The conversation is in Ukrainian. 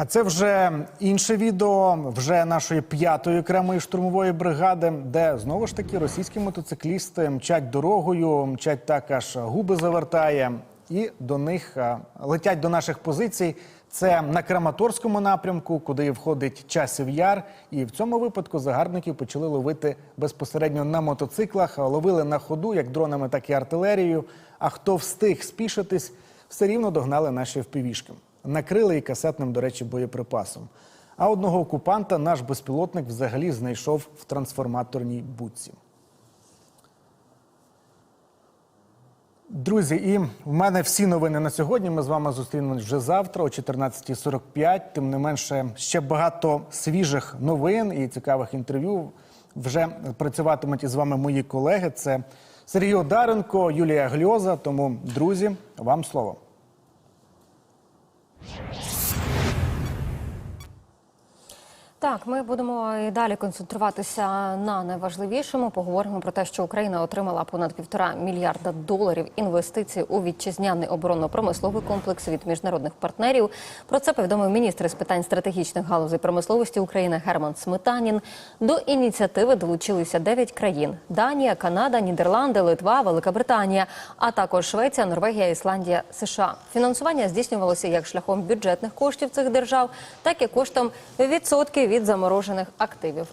А це вже інше відео вже нашої п'ятої окремої штурмової бригади, де знову ж таки російські мотоциклісти мчать дорогою, мчать так аж губи завертає, і до них летять до наших позицій. Це на Краматорському напрямку, куди входить часів яр. І в цьому випадку загарбників почали ловити безпосередньо на мотоциклах, ловили на ходу як дронами, так і артилерією. А хто встиг спішитись, все рівно догнали наші впівішки. Накрили і касетним, до речі, боєприпасом. А одного окупанта наш безпілотник взагалі знайшов в трансформаторній будці. Друзі, і в мене всі новини на сьогодні. Ми з вами зустрінемось вже завтра о 14.45. Тим не менше, ще багато свіжих новин і цікавих інтерв'ю. Вже працюватимуть із вами мої колеги. Це Сергій Одаренко, Юлія Гльоза. Тому, друзі, вам слово. Так, ми будемо і далі концентруватися на найважливішому. Поговоримо про те, що Україна отримала понад півтора мільярда доларів інвестицій у вітчизняний оборонно-промисловий комплекс від міжнародних партнерів. Про це повідомив міністр з питань стратегічних галузей промисловості України Герман Сметанін. До ініціативи долучилися дев'ять країн: Данія, Канада, Нідерланди, Литва, Велика Британія, а також Швеція, Норвегія, Ісландія, США. Фінансування здійснювалося як шляхом бюджетних коштів цих держав, так і коштом відсотків від заморожених активів